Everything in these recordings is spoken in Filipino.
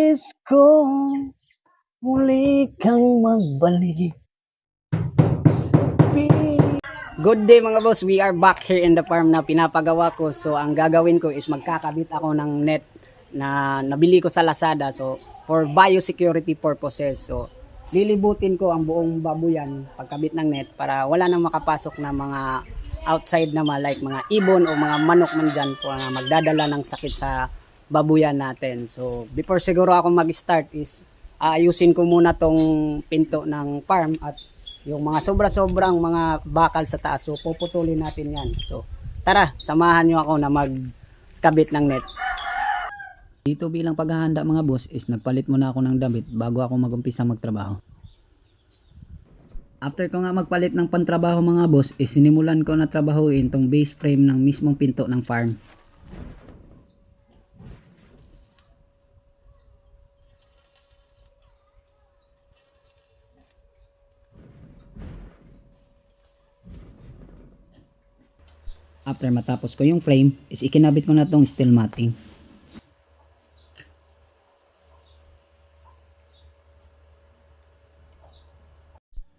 Nais ko muli kang magbalik sa. Good day mga boss, we are back here in the farm na pinapagawa ko. So ang gagawin ko is magkakabit ako ng net na nabili ko sa Lazada. So for biosecurity purposes. So lilibutin ko ang buong babuyan pagkabit ng net para wala nang makapasok na mga outside naman like mga ibon o mga manok man dyan po na magdadala ng sakit sa babuyan natin. So before siguro ako mag-start is aayusin ko muna tong pinto ng farm at yung mga sobra-sobrang mga bakal sa taas. So puputulin natin yan. So tara, samahan nyo ako na magkabit ng net. Dito bilang paghahanda mga boss is nagpalit muna ako ng damit bago ako magumpisa magtrabaho. After ko nga magpalit ng pantrabaho mga boss is sinimulan ko na trabahuin tong base frame ng mismong pinto ng farm. After matapos ko yung frame is ikinabit ko na tong steel matting.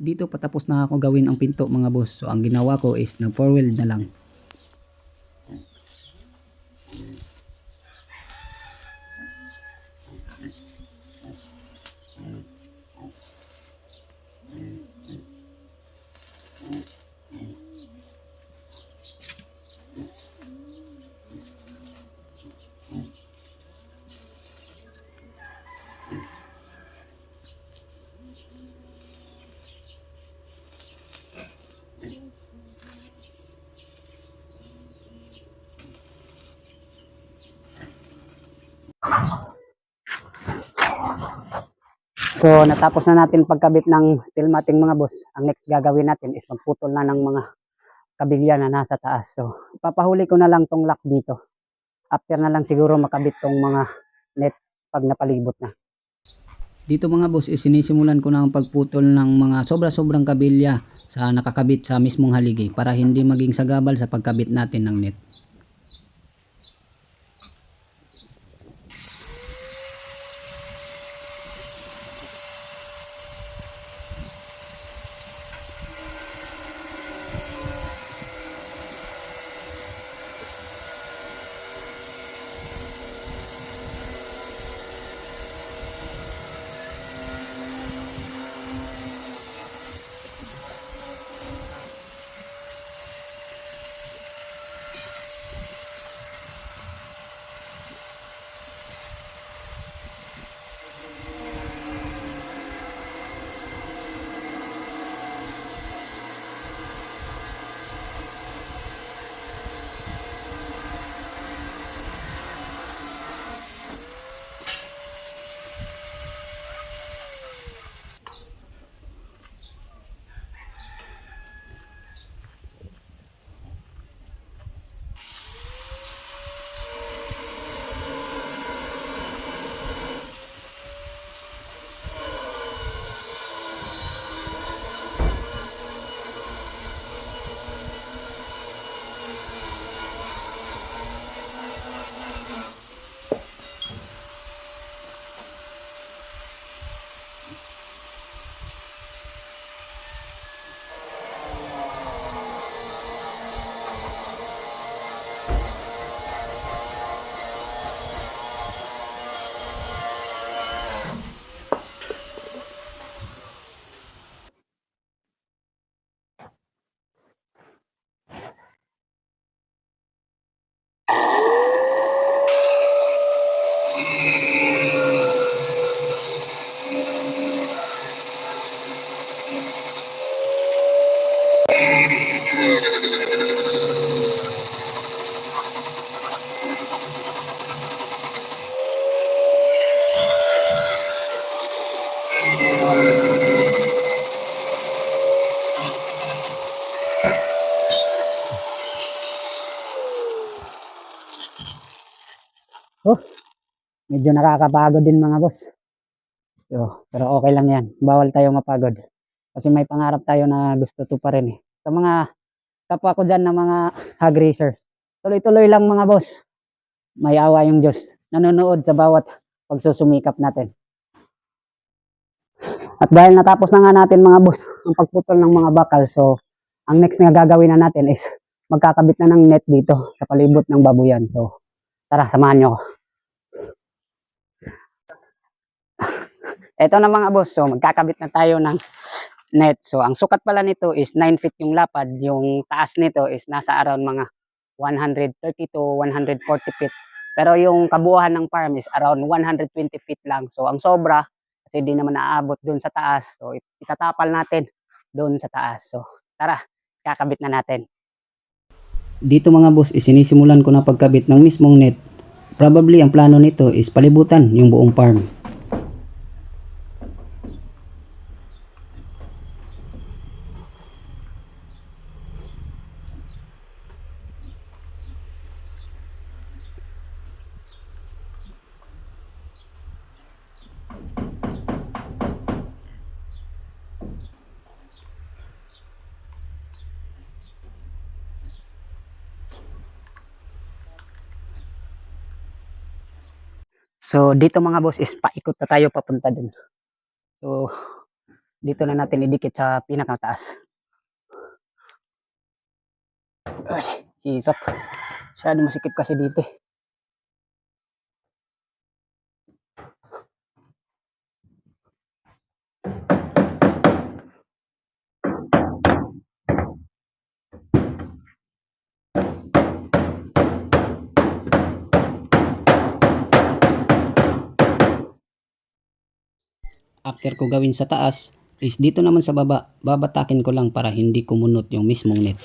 dito patapos na ako gawin ang pinto mga boss. So ang ginawa ko is nag four wheel na lang. So natapos na natin pagkabit ng steel matting mga boss. Ang next gagawin natin is magputol na ng mga kabilya na nasa taas. So papahuli ko na lang tong lock dito. After na lang siguro makabit tong mga net pag napalibot na. Dito mga boss is sinisimulan ko na ang pagputol ng mga sobra-sobrang kabilya sa nakakabit sa mismong haligi para hindi maging sagabal sa pagkabit natin ng net. Medyo nakakapagod din mga boss. Yo, pero okay lang yan. Bawal tayo mapagod. Kasi may pangarap tayo na gusto to pa rin eh. Sa mga kapwa ko dyan na mga hog racer. Tuloy-tuloy lang mga boss. May awa yung Diyos. Nanonood sa bawat pagsusumikap natin. At dahil natapos na nga natin mga boss ang pagputol ng mga bakal, so ang next na gagawin na natin is magkakabit na ng net dito sa palibot ng babuyan. So tara, samahan nyo ako. Ito na mga boss, so magkakabit na tayo ng net. So ang sukat pala nito is 9 feet yung lapad, yung taas nito is nasa around mga 130 to 140 feet. Pero yung kabuuan ng farm is around 120 feet lang. So ang sobra, kasi di naman naaabot doon sa taas. So it- itatapal natin doon sa taas. So tara, kakabit na natin. Dito mga boss, isinisimulan ko na pagkabit ng mismong net. Probably ang plano nito is palibutan yung buong farm. So dito mga boss is paikot na tayo papunta dun. So dito na natin idikit sa pinakataas. Ay, hisap. Masyado masikip kasi dito eh. After ko gawin sa taas, is dito naman sa baba, babatakin ko lang para hindi kumunot yung mismong net.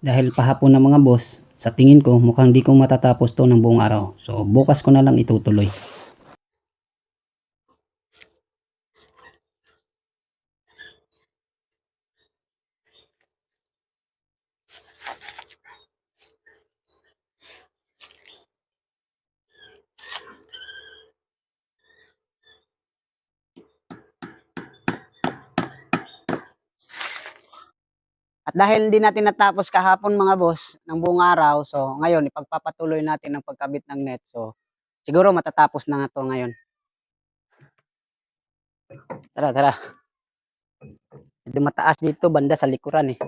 Dahil pahapon na mga boss, sa tingin ko mukhang di ko matatapos to ng buong araw. So bukas ko na lang itutuloy. Dahil hindi natin natapos kahapon mga boss ng buong araw, so ngayon ipagpapatuloy natin ang pagkabit ng net. So siguro matatapos na nga to ngayon. Tara, tara. Medyo mataas dito banda sa likuran eh.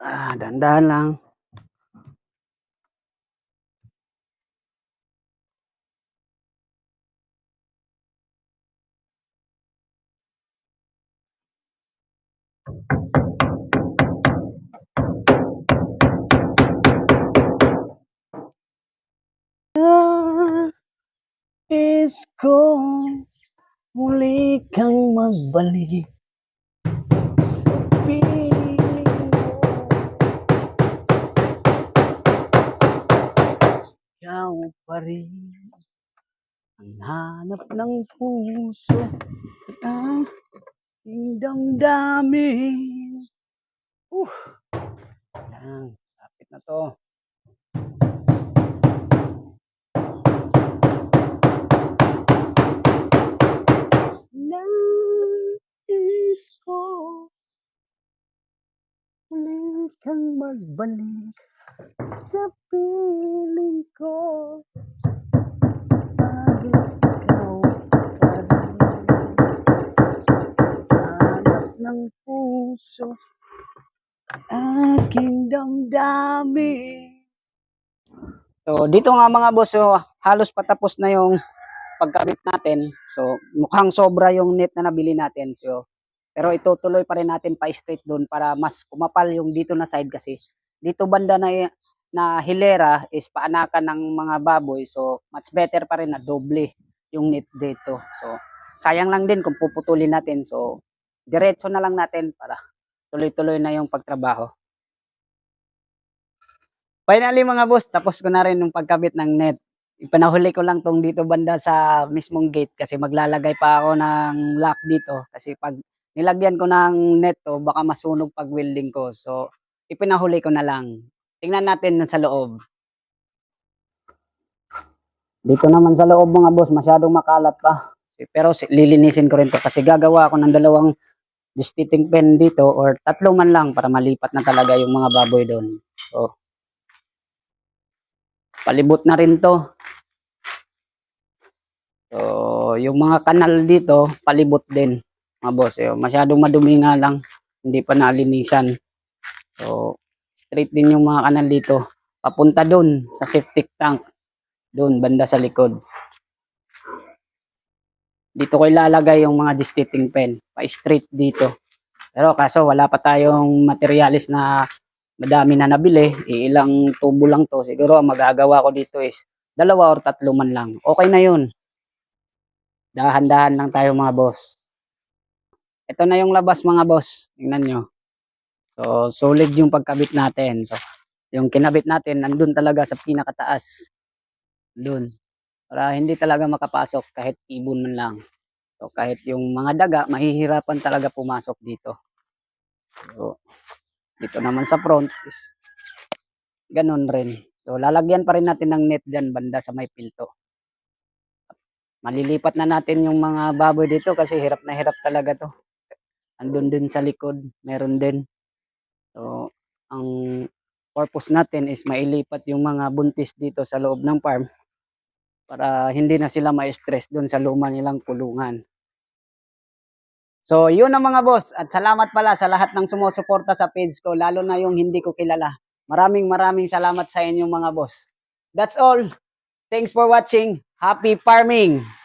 Ah, dandahan lang. Is ko muli kang magbalik sa piling. Ikaw pa rin ang hanap ng puso at aking damdamin. Uh, yan, lapit na to. Nais ko muli kang magbalik sa piling ko. Bakit ikaw pa rin hanap ng puso aking damdamin. So, dito nga mga boss, so, halos patapos na yung pagkabit natin. So, mukhang sobra yung net na nabili natin. So, pero itutuloy pa rin natin pa straight doon para mas kumapal yung dito na side kasi dito banda na na hilera is paanakan ng mga baboy. So, much better pa rin na doble yung net dito. So, sayang lang din kung puputulin natin. So, diretso na lang natin para tuloy-tuloy na yung pagtrabaho. Finally mga boss, tapos ko na rin yung pagkabit ng net. Ipanahuli ko lang tong dito banda sa mismong gate kasi maglalagay pa ako ng lock dito kasi pag nilagyan ko ng net to baka masunog pag welding ko. So ipinahuli ko na lang. Tingnan natin sa loob. Dito naman sa loob mga boss, masyadong makalat pa. Pero si- lilinisin ko rin to kasi gagawa ako ng dalawang distincting pen dito or tatlo man lang para malipat na talaga yung mga baboy doon. So, palibot na rin to. So, yung mga kanal dito, palibot din, mga boss. Yung masyadong madumi nga lang, hindi pa nalinisan. So, straight din yung mga kanal dito. Papunta doon sa septic tank. Doon, banda sa likod. Dito ko ilalagay yung mga distating pen. Pa-straight dito. Pero kaso wala pa tayong materialis na madami na nabili. Ilang tubo lang to. Siguro ang magagawa ko dito is dalawa or tatlo man lang. Okay na yun. Dahan-dahan lang tayo mga boss. Ito na yung labas mga boss. Tingnan nyo. So, solid yung pagkabit natin. So, yung kinabit natin, nandun talaga sa pinakataas. Doon. Para hindi talaga makapasok kahit ibon man lang. So, kahit yung mga daga, mahihirapan talaga pumasok dito. So, dito naman sa front is ganun rin. So, lalagyan pa rin natin ng net dyan banda sa may pilto. Malilipat na natin yung mga baboy dito kasi hirap na hirap talaga to. Andun din sa likod, meron din. So, ang purpose natin is mailipat yung mga buntis dito sa loob ng farm para hindi na sila ma-stress doon sa luma nilang kulungan. So, yun ang mga boss. At salamat pala sa lahat ng sumusuporta sa page ko, lalo na yung hindi ko kilala. Maraming maraming salamat sa inyong mga boss. That's all. Thanks for watching. Happy farming!